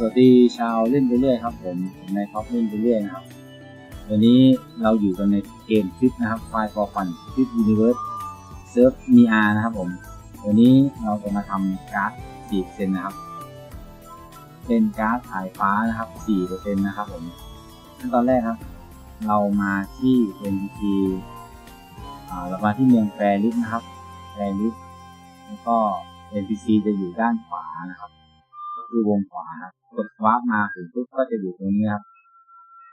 สวัสดีชาวเล่นไปเรื่อยครับผมผมในท็อปเล่นไปเรื่อยนะครับ วันนี้เราอยู่กันในเกมคลิปนะครับไฟล์ for fun คลิป universe เซิร์ฟมีอานะครับผมวันนี้เราจะมาทำการ์ด4เซนนะครับ เป็นการ์ดสายฟ้านะครับ4%นนะครับผมขั้นตอนแรกครับ เรามาที่ NPT อ่าเรามาที่เมืองแฟริสนะครับแฟริสแล้วก็ NPC จะอยู่ด้านขวานะครับ คือวงขวาครับกดวาร์ปมาถึงปุ๊บก็จะอยู่ตรงนี้ครับ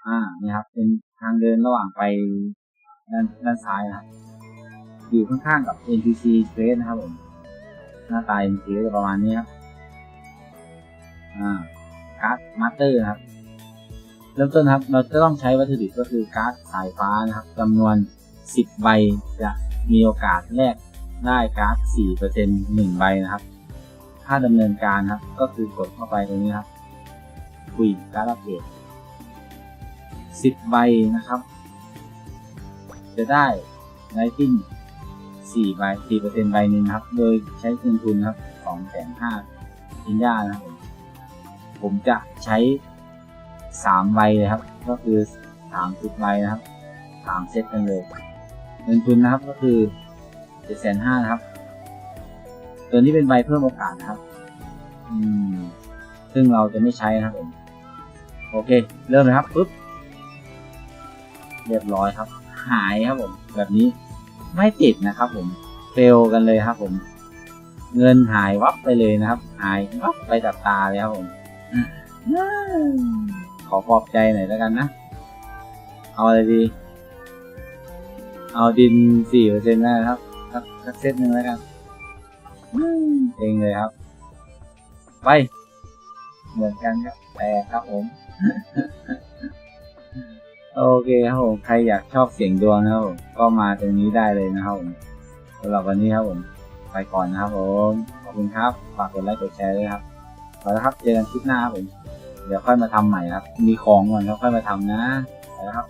อ่า นี่ครับ เป็นทางเดินระหว่างไปด้านด้านซ้ายนะครับอยู่ข้างๆกับ NPC Space นะครับผม หน้าตา NPC จะประมาณนี้ครับ อ่า การ์ดมาสเตอร์นะครับ เริ่มต้นครับ เราจะต้องใช้วัตถุดิบก็คือการ์ดสายฟ้านะครับจำนวน 10 ใบจะมีโอกาสแลกได้การ์ด4% 1ใบนะครับ ถ้าดำเนินการครับ ก็คือกดเข้าไปตรงนี้ครับคุยการรับเกตสิบใบนะครับ จะได้ไลติ้งสี่ใบสี่เปอร์เซ็นต์ใบหนึ่งครับ โดยใช้เงินทุนครับสองแสนห้าอินยานะครับผมผมจะใช้สามใบเลยครับ ก็คือสามสิบใบนะครับสามเซตกันเลย เงินทุนนะครับก็คือเจ็ดแสนห้านะครับ ตัวนี้เป็นใบเพิ่มโอกาสนะครับ อืม ซึ่งเราจะไม่ใช้นะครับผม โอเค เริ่มเลยครับปุ๊บ เรียบร้อยครับ หายครับผม แบบนี้ไม่ติดนะครับ ผมเฟลกันเลยครับ ผม เงินหายวับไปเลยนะครับ หายวับไปจากตาเลยครับผมขอปลอบใจหน่อยแล้วกันนะ เอาอะไรดี เอาดินสี่เปอร์เซ็นต์นะครับสักสักเซตหนึ่งแล้วกัน เองเลยครับ ไป เหมือนกันครับแต่ครับผม โอเคครับผมใครอยากชอบเสียงดวงนะครับผมก็มาตรงนี้ได้เลยนะครับผมสำหรับวันนี้ครับผม ไปก่อนนะครับผมขอบคุณครับฝากกดไลค์กดแชร์ด้วยครับไปแล้วครับเจอกันคลิปหน้าครับผมเดี๋ยวค่อยมาทำใหม่ครับ มีของก่อนแล้วค่อยมาทำนะไปแล้วครับ